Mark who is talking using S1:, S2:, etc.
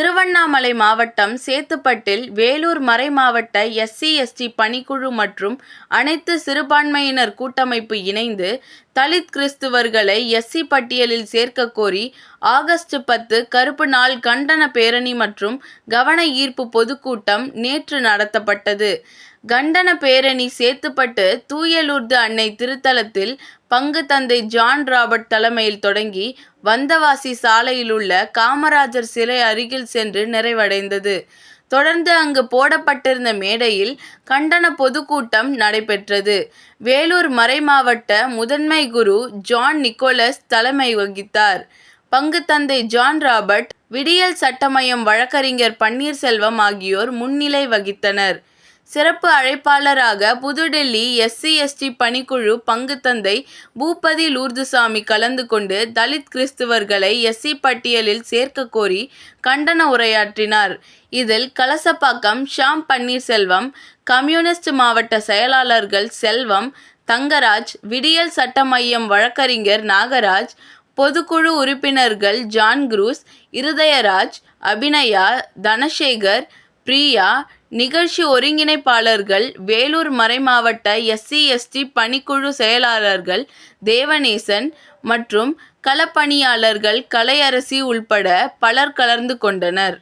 S1: திருவண்ணாமலை மாவட்டம் சேத்துப்பட்டில் வேலூர் மறை மாவட்ட எஸ்சி எஸ்டி பணிக்குழு மற்றும் அனைத்து சிறுபான்மையினர் கூட்டமைப்பு இணைந்து தலித் கிறிஸ்துவர்களை எஸ்சி பட்டியலில் சேர்க்க கோரி ஆகஸ்ட் பத்து கருப்பு நாள் கண்டன பேரணி மற்றும் கவன ஈர்ப்பு பொதுக்கூட்டம் நேற்று நடத்தப்பட்டது. கண்டன பேரணி சேத்துப்பட்டு தூயலூர்து அன்னை திருத்தலத்தில் பங்கு தந்தை ஜான் ராபர்ட் தலைமையில் தொடங்கி வந்தவாசி சாலையில் உள்ள காமராஜர் சிலை அருகில் சென்று நிறைவடைந்தது. தொடர்ந்து அங்கு போடப்பட்டிருந்த மேடையில் கண்டன பொதுக்கூட்டம் நடைபெற்றது. வேலூர் மறைமாவட்ட முதன்மை குரு ஜான் நிக்கோலஸ் தலைமை வகித்தார். பங்கு தந்தை ஜான் ராபர்ட், விடியல் சட்டமயம் வழக்கறிஞர் பன்னீர்செல்வம் ஆகியோர் முன்னிலை வகித்தனர். சிறப்பு அழைப்பாளராக புதுடெல்லி எஸ்சி எஸ்டி பணிக்குழு பங்கு தந்தை பூபதி லூர்துசாமி கலந்து கொண்டு தலித் கிறிஸ்துவர்களை எஸ்சி பட்டியலில் சேர்க்க கோரி கண்டன உரையாற்றினார். இதில் கலசப்பாக்கம் ஷாம் பன்னீர்செல்வம், கம்யூனிஸ்ட் மாவட்ட செயலாளர்கள் செல்வம், தங்கராஜ், விடியல் சட்ட மையம் வழக்கறிஞர் நாகராஜ், பொதுக்குழு உறுப்பினர்கள் ஜான் குரூஸ் இருதயராஜ், அபிநயா, தனசேகர், பிரியா, நிகழ்ச்சி ஒருங்கிணைப்பாளர்கள் வேலூர் மறைமாவட்ட எஸ்சி எஸ்டி பணிக்குழு செயலாளர்கள் தேவநேசன் மற்றும் களப்பணியாளர்கள் கலையரசி உள்பட பலர் கலந்து கொண்டனர்.